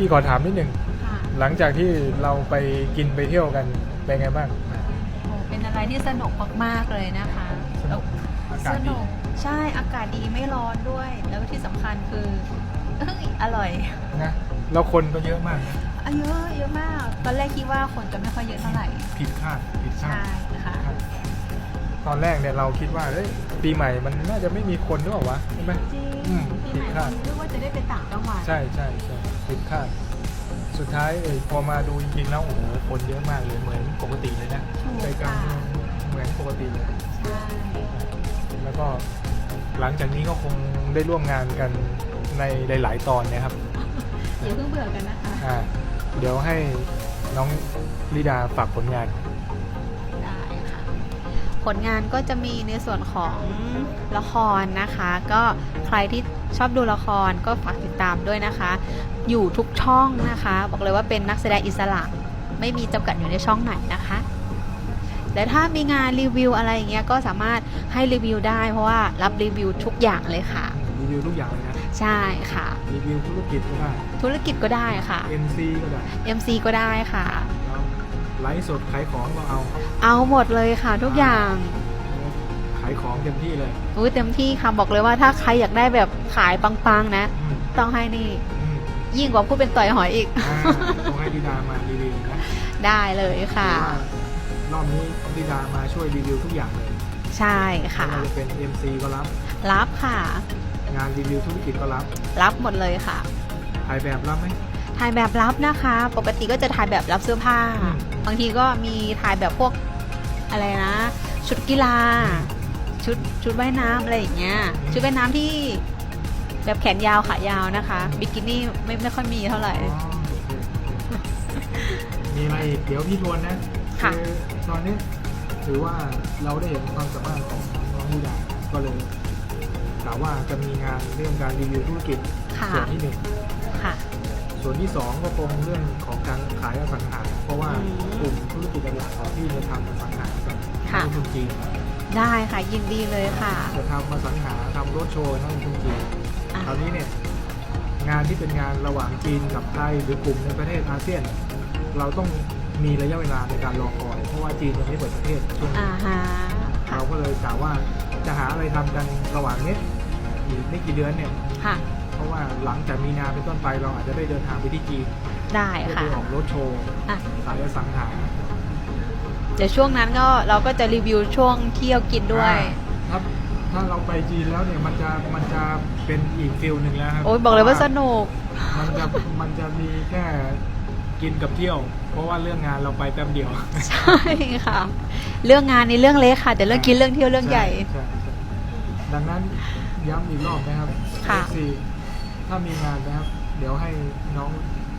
พี่ขอถามนิดหนึ่งค่ะหลังจากที่เราไปกินไปเที่ยวกันเป็นไงบ้าง โอ้เป็นอะไรที่สนุกมากๆเลยนะคะสนุกอากาสศดีนุกใช่อากาศดีไม่ร้อนด้วย แล้วที่สำคัญคือเอ้ยอร่อยนะแล้วคนก็เยอะมากนะอะเยอะเยอะมาก ตอนแรกคิดว่าคนจะไม่ค่อยเยอะเท่าไหร่ ผิดคาดผิดคาใช่ดนะคะครับตอนแรกเนี่ยเราคิดว่าเอ้ยปีใหม่มันน่าจะไม่มีคนหรือเปล่าวะใช่ไหมจริง อืมปีใหม่ผิดคาดนึกว่าจะได้ไปต่างจังหวัดใช่ใช่ใช่ผิดคาด สุดท้ายเอยพอมาดูจริงๆแล้วโอ้โหคนเยอะมากเลยเหมือนปกติเลยนะถูกใจกลางค่ะเมืองเหมือนปกติเลย ใช่แล้วก็หลังจากนี้ก็คงได้ร่วมงานกันในหลาย ๆ ตอนเนะครับอย่าเพิ่งเบื่อกันนะคะ อ่าเดี๋ยวให้น้องลิดาฝากผลงานได้ค่ะ ผลงานก็จะมีในส่วนของละครนะคะ ก็ใครที่ชอบดูละครก็ฝากติดตามด้วยนะคะ อยู่ทุกช่องนะคะ บอกเลยว่าเป็นนักแสดงอิสระ ไม่มีจำกัดอยู่ในช่องไหนนะคะและถ้ามีงานรีวิวอะไรอย่างเงี้ยก็สามารถให้รีวิวได้ เพราะว่ารับรีวิวทุกอย่างเลยค่ะ รีวิวทุกอย่างเลยนะ ใช่ค่ะ รีวิวธุรกิจก็ได้ ธุรกิจก็ได้ค่ะ MC ก็ได้ MC ก็ได้ค่ะแล้ว ไลฟ์สดขายของก็เอา เอาหมดเลยค่ะทุกอย่างขายของเต็มที่เลยอุ้ยเต็มที่ค่ะบอกเลยว่าถ้าใครอยากได้แบบขายปังๆนะ อืมต้องให้นี่ อืมยิ่งกว่าผู้เป็นต่อยหอยอีก อ่าต้องให้ลิดามารีวิวนะได้เลยค่ะ เพราว่ารอบนี้ลิดามาช่วยรีวิวทุกอย่างเลยใช่ค่ะ ไม่ว่าจะเป็น MC ก็รับ รับค่ะ งานรีวิวธุรกิจก็รับรับหมดเลยค่ะ ถ่ายแบบรับไหมถ่ายแบบรับนะคะ ปกติก็จะถ่ายแบบรับเสื้อผ้า อืม บางทีก็มีถ่ายแบบพวกอะไรนะ ชุดกีฬา ชุดชุดว่ายน้ำอะไรอย่างเงี้ยชุดว่ายน้ำที่แบบแขนยาวขายาวนะคะ บิกินี่ไม่ไม่ค่อยมีเท่าไหร่อ๋อโอเคมีอะไรอีกเดี๋ยวพี่ทวนนะค่ะ อตอนนี้ถือว่าเราได้เห็นความสามารถของน้องลิดาก็เลยกล่าวว่าจะมีงานเรื่องการรีวิวธุรกิจค่ะส่วนที่หนึ่ง ค่ะ ส่วนที่สองก็คงเรื่องของการขายอสังหาเพราะว่าอืมกลุ่มธุรกิจหลักๆของพี่จะทำอสังหากับค่ะนักลงทุนจีนได้ค่ะยินดีเลยค่ะ จะทำอสังหาทำรถโชว์ให้นักลงทุนจีนอะคราวนี้เนี่ยงานที่เป็นงานระหว่างจีนกับไทยหรือกลุ่มในประเทศอาเซียน เราต้องมีระยะเวลาในการรอคอย เพราะว่าจีนยังไม่เปิดประเทศช่วงนี้อ่าฮะค่ะเราก็เลยกล่าวว่าจะหาอะไรทำกันระหว่างนี้อีกไม่กี่เดือนเนี่ยค่ะ เพราะว่าหลังจากมีนาเป็นต้นไปเราอาจจะได้เดินทางไปที่จีนได้เพื่อค่ะ ไปออกรถโชว์อะขายอสังหาเดี๋ยวช่วงนั้นก็เราก็จะรีวิวช่วงเที่ยวกินด้วย อ่าถ้าถ้าเราไปจีนแล้วเนี่ยมันจะมันจะเป็นอีกฟิลหนึ่งแล้วครับโอ้ยบอกเลยว่าสนุก มันจะมันจะมีแค่กินกับเที่ยว เพราะว่าเรื่องงานเราไปแป๊บเดียว ใช่ค่ะ เรื่องงานนี่เรื่องเล็กค่ะ แต่เรื่องกินเรื่องเที่ยวเรื่องใหญ่ ช่ใช่ดังนั้นย้ำอีกรอบนะครับ ค่ะ FC ถ้ามีงานนะครับ เดี๋ยวให้น้อง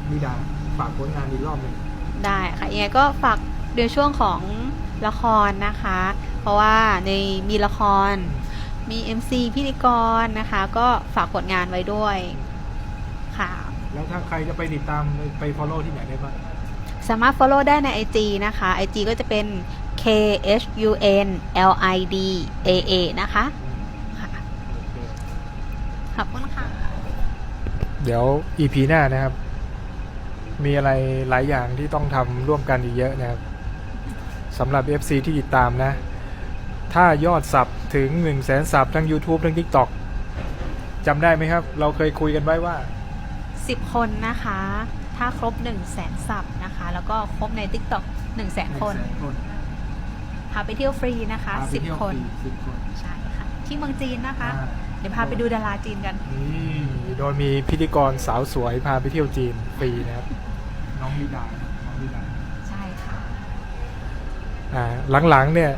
มิดาฝากผลงานอีกรอบหนึ่งได้ค่ะยังไงก็ฝากในช่วงของละครนะคะ เพราะว่าในมีละครมี MC พิธีกรนะคะ ก็ฝากผลงานไว้ด้วยค่ะ แล้วถ้าใครจะไปติดตามไปไป follow ที่ไหนได้บ้างสามารถ follow ได้ใน IG นะคะ IG ก็จะเป็น K H U N L I D A A นะคะค่ะ โอเค ขอบคุณค่ะ เดี๋ยว EP หน้านะครับ มีอะไรหลายอย่างที่ต้องทำร่วมกันอีกเยอะนะครับสำหรับ FC ที่ติดตามนะ ถ้ายอดสับถึง 1 0 0 0 0แสนสับทั้ง YouTube ทั้ง TikTok จำได้ไหมครับ เราเคยคุยกันไว้ว่า 10 คนนะคะ ถ้าครบ 1 0 0 0 0แสนสับนะคะ แล้วก็ครบใน TikTok 1 0 0 0 0แสนคนคนพาไปเที่ยวฟรีนะคะพาไปเที่ยว10 คนฟรี10 คน ใช่ค่ะ ที่เมืองจีนนะคะอ่า เดี๋ยวพาไปดูดาราจีนกัน นี่โดยมีพิธีกรสาวสวยพาไปเที่ยวจีนฟรีนะครับ น้องลิดาน้องลิดาใช่ค่ะ อ่าหลังๆเนี่ย